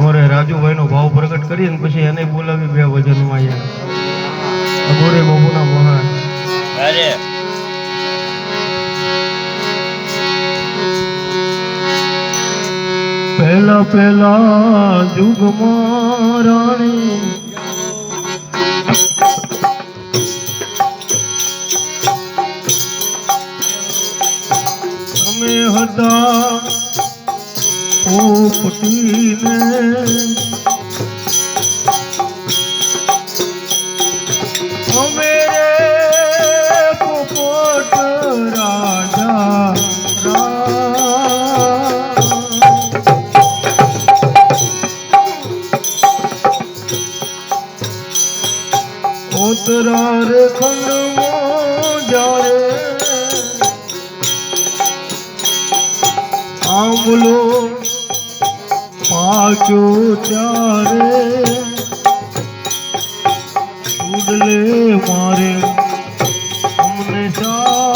અમારે રાજુભાઈનો ભાવ પ્રગટ કરી ને પછી એને બોલાવી બે વજનમાં અહીંયા. અઘોરે બાબુના મહાન અરે. પહેલા પહેલા જુગમાં રાણી. તમે હતા પોપટીને અમે રે પોપટ રાજા રામ ઉતરાર ખંડમાં જાણે આંબલો પાછો ચારે ઉડલે મારે અમને સા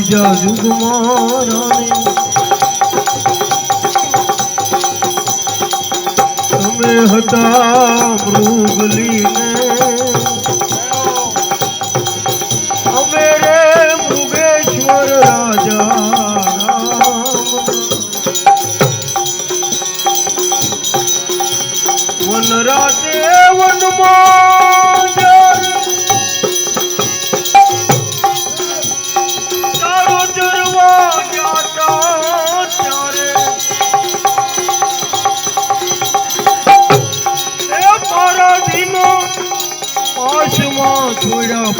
બીજા જુગમાં તમે હતા મૃગલીને. અમે રે મૃગેશ્વર રાજા વન રાતે Obrigado,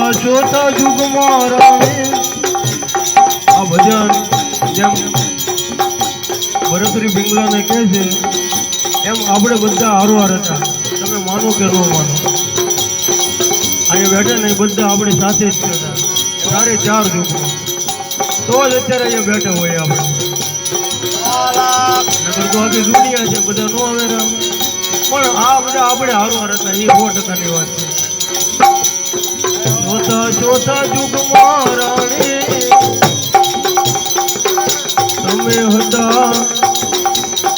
ચોથા યુગમાં રામે આ ભજન જેમ ભરતરી બિંગલાને કહે છે, એમ આપણે બધા હારવાર હતા. તમે માનો કે ન માનો. અહીંયા બેઠા ને બધા આપણે સાથે જ હતા ચારે ચાર જુગમાં તો જ અત્યારે અહીંયા બેઠા હોય આપણે. નગર તો આખી દુનિયા છે, બધા નો આવે પણ આ બધા આપણે હારવાર હતા, એ સો ટકાની વાત છે. ચોથા જોતા યુગમાં રાણી. તમે હતા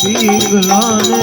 પિંગલાને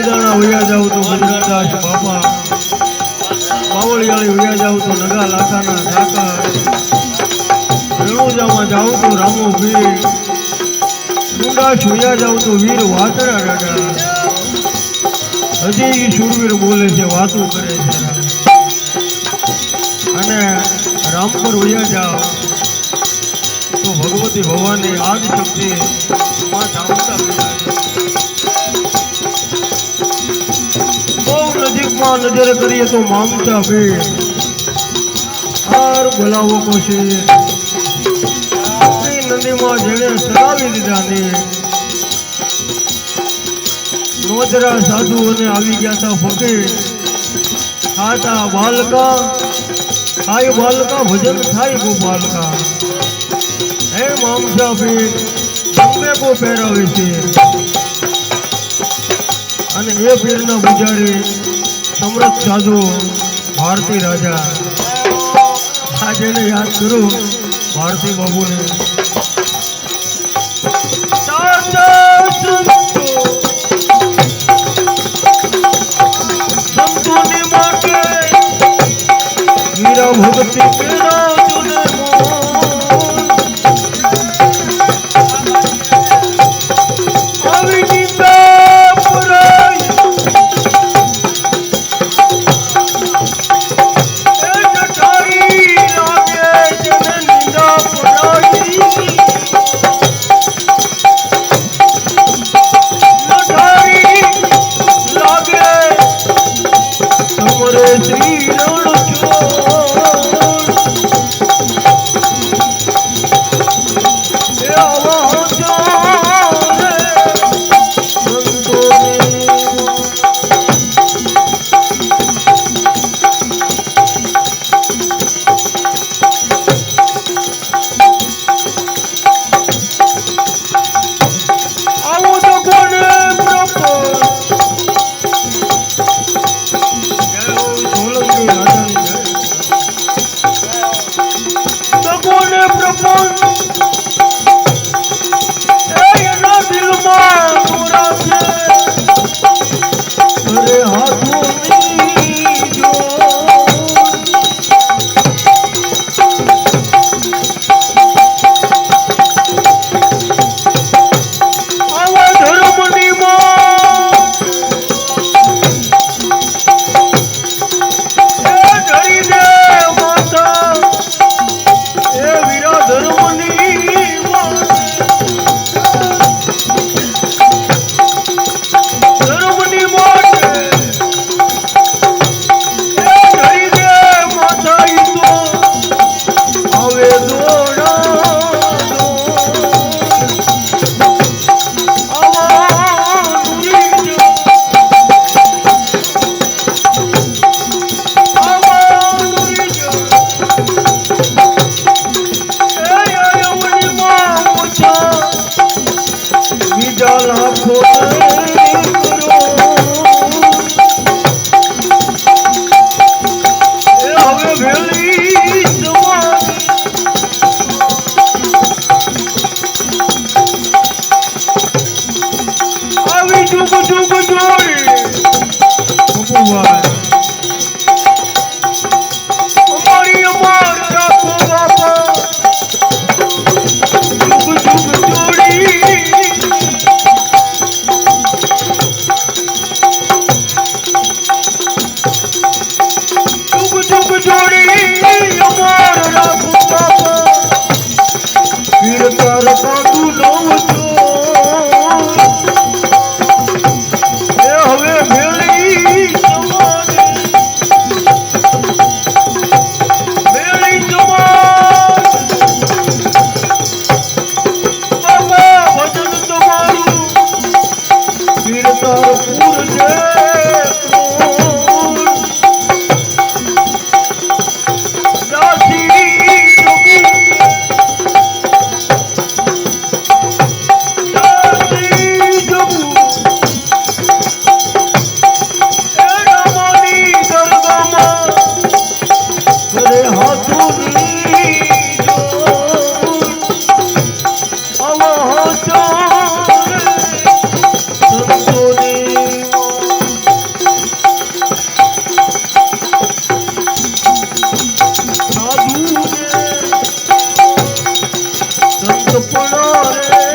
પગદાણા ઉયા જાવ તો બજરંગદાસ બાપા. બાવળિયાળી ઉયા જાવ તો નગા લાખાના ઢાકા. રણુજામાં જાઉં તો રામો વીર ડુંડાશ વયા જાવ તો વીર વાતરા દાદા હજી શૂરવીર બોલે છે, વાતો કરે છે. અને રામપુર ઉયા જાઓ તો ભગવતી ભવાની આદિ શક્તિ માં ચામુંડા નજીકમાં નજર કરીએ તો મામચા પીર હાર બોલાવો કોશે નદીમાં જેણે સરાવી દીધા ને નોજરા સાધુઓને આવી ગયા તા ફકીર ખાતા બાલકા ખાય બાલકા, ભજન થાય ગોપાલકા હે મામસા પીર તમને કો પહેરાવે છે. અને એ પીરના પૂજારી સમરથ સાધુ ભારતી રાજા. આજે યાદ કરું ભારતી બાબુને. ભક્તિ કેરા জল ফুল ফুলরে